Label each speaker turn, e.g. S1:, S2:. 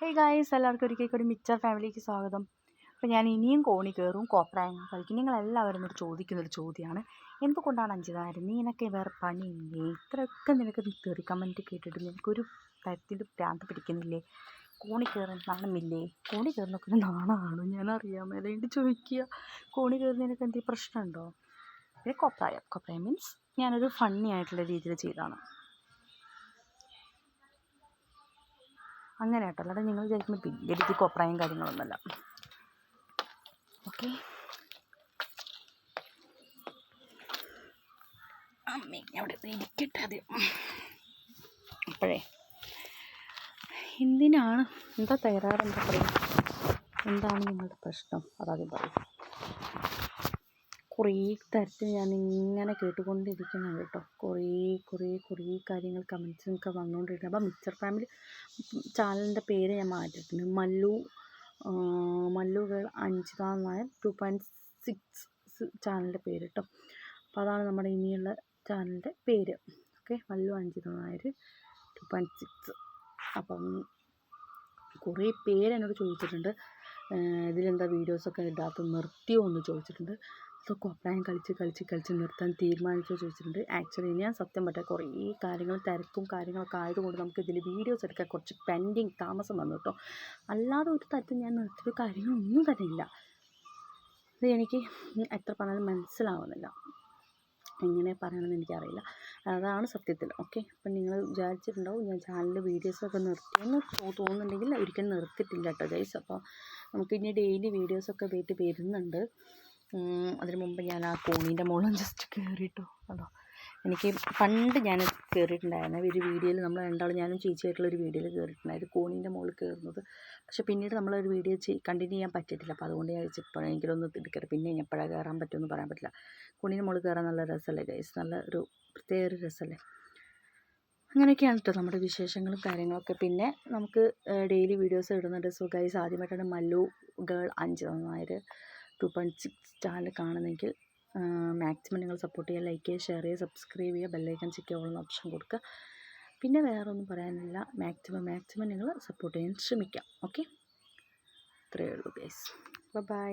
S1: Hey guys എല്ലാവർക്കും ഒരിക്കൽ കൂടി മിച്ചർ ഫാമിലിക്ക് സ്വാഗതം. അപ്പോൾ ഞാൻ ഇനിയും കോണി കയറും കോപ്രായങ്ങൾ കളിക്കും. നിങ്ങളെല്ലാവരും ചോദിക്കുന്ന ചോദിക്കുന്നൊരു ചോദ്യമാണ്. എന്തുകൊണ്ടാണ് അഞ്ചിതാരം നീനൊക്കെ വേറെ പണിയില്ലേ? ഇത്രയൊക്കെ നിനക്ക് തെറി കമന്റ് കേട്ടിട്ട് നിനക്കൊരു തരത്തിൽ ഭ്രാന്ത് പിടിക്കുന്നില്ലേ? കോണി കയറാൻ നാണമില്ലേ? കോണി കയറുന്നൊക്കെ ഒരു നാണമാണ് ഞാൻ അറിയാൻ മേലേണ്ട് ചോദിക്കുക. കോണി കയറുന്നതിനൊക്കെ എന്തെങ്കിലും പ്രശ്നമുണ്ടോ? പിന്നെ കോപ്രായം. കോപ്രായം മീൻസ് ഞാനൊരു ഫണ്ണി ആയിട്ടുള്ള രീതിയിൽ ചെയ്തതാണ്. അങ്ങനെ കേട്ടോ അല്ലാതെ നിങ്ങൾ വിചാരിക്കുമ്പോൾ വലിയ രീതിക്ക് കൊപ്രായും കാര്യങ്ങളൊന്നുമല്ല. ഓക്കെ. അവിടെ ഇരിക്കട്ടെ അത് അപ്പോഴേ. എന്തിനാണ്? എന്താ തയ്യാറെന്താ പറയുക എന്താണ് നിങ്ങളുടെ പ്രശ്നം? അതാദ്യം പറയും. കുറേ തരത്തിൽ ഞാൻ ഇങ്ങനെ കേട്ടുകൊണ്ടിരിക്കുന്നത് കേട്ടോ. കുറേ കുറേ കുറേ കാര്യങ്ങൾ കമൻസിനൊക്കെ വന്നുകൊണ്ടിരിക്കുന്നത് അപ്പോൾ മിക്സർ ഫാമിലി ചാനലിന്റെ പേര് ഞാൻ മാറ്റിയിട്ടുണ്ട്. Mallu Mallu girl Anjitha Nair two point six ചാനലിന്റെ പേര് കേട്ടോ. അപ്പോൾ അതാണ് നമ്മുടെ ഇനിയുള്ള ചാനലിന്റെ പേര്. Okay Mallu Anjitha Nair two point six അപ്പം കുറേ പേര് എന്നോട് ചോദിച്ചിട്ടുണ്ട്. ഇതിലെന്താ വീഡിയോസൊക്കെ ഇടാത്ത നിർത്തിയോ എന്ന് ചോദിച്ചിട്ടുണ്ട്. അതൊക്കെ കൊപ്രായം കളിച്ച് കളിച്ച് കളിച്ച് നിർത്താൻ തീരുമാനിച്ചു ചോദിച്ചിട്ടുണ്ട്. ആക്ച്വലി ഞാൻ സത്യം പറ്റാ കുറേ കാര്യങ്ങൾ തിരക്കും കാര്യങ്ങളൊക്കെ ആയതുകൊണ്ട് നമുക്ക് ഇതിൽ വീഡിയോസ് എടുക്കാൻ കുറച്ച് പെൻഡിങ് താമസം വന്നു കേട്ടോ. അല്ലാതെ ഒരു തരത്തിൽ ഞാൻ നിർത്തിയ കാര്യങ്ങളൊന്നും തന്നെ ഇല്ല. ഇത് എനിക്ക് എത്ര പറഞ്ഞാലും മനസ്സിലാവുന്നില്ല. എങ്ങനെ പറയണമെന്ന് എനിക്കറിയില്ല. അതാണ് സത്യത്തിൽ. ഓക്കെ അപ്പം നിങ്ങൾ വിചാരിച്ചിട്ടുണ്ടാവും ഞാൻ ചാനലിൽ വീഡിയോസൊക്കെ നിർത്തിയെന്ന് തോന്നുന്നുണ്ടെങ്കിൽ ഒരിക്കലും നിർത്തിയിട്ടില്ല കേട്ടോ ഗൈസ് അപ്പോൾ നമുക്ക് ഇനി ഡെയിലി വീഡിയോസൊക്കെ വീട്ടിൽ വരുന്നുണ്ട്. അതിന് മുമ്പ് ഞാൻ ആ കോണീന്റെ മുകളിൽ ജസ്റ്റ് കയറിയിട്ടു അതോ. എനിക്ക് പണ്ട് ഞാൻ കയറിയിട്ടുണ്ടായിരുന്നു ഒരു വീഡിയോയിൽ നമ്മൾ രണ്ടാളും ഞാനും ചേച്ചിയായിട്ടുള്ള ഒരു വീഡിയോയിൽ കയറിയിട്ടുണ്ടായിരുന്നു കോണീന്റെ മുകളിൽ കയറുന്നത് പക്ഷേ പിന്നീട് നമ്മളൊരു വീഡിയോ കണ്ടിന്യൂ ചെയ്യാൻ പറ്റിയിട്ടില്ല. അപ്പോൾ അതുകൊണ്ട് ഞാൻ ചോദിച്ചപ്പോൾ എനിക്കൊന്ന് എടുക്കട്ടെ പിന്നെ എപ്പോഴാണ് കയറാൻ പറ്റുമെന്ന് പറയാൻ പറ്റില്ല. കോണീന്റെ മുകളിൽ കയറാൻ നല്ല രസമല്ലേ ഗൈസ് നല്ല ഒരു പ്രത്യേക ഒരു രസമല്ലേ അങ്ങനെയൊക്കെയാണ് കേട്ടോ നമ്മുടെ വിശേഷങ്ങളും കാര്യങ്ങളൊക്കെ. പിന്നെ നമുക്ക് ഡെയിലി വീഡിയോസ് ഇടുന്നുണ്ട്. സോ ഗൈസ് ആദ്യമായിട്ടാണ് മല്ലു ഗേൾ അഞ്ച് Nair two point six channel കാണുന്നെങ്കിൽ മാക്സിമം നിങ്ങൾ സപ്പോർട്ട് ചെയ്യുക ലൈക്ക് ചെയ്യുക ഷെയർ ചെയ്യുക സബ്സ്ക്രൈബ് ചെയ്യുക ബെല്ലൈക്കൺ ഉള്ള ഓപ്ഷൻ കൊടുക്കുക. പിന്നെ വേറെ ഒന്നും പറയാനില്ല. മാക്സിമം മാക്സിമം നിങ്ങൾ സപ്പോർട്ട് ചെയ്യാൻ ശ്രമിക്കാം ഓക്കെ ഇത്രയേ ഉള്ളൂ ഗൈസ് ബൈ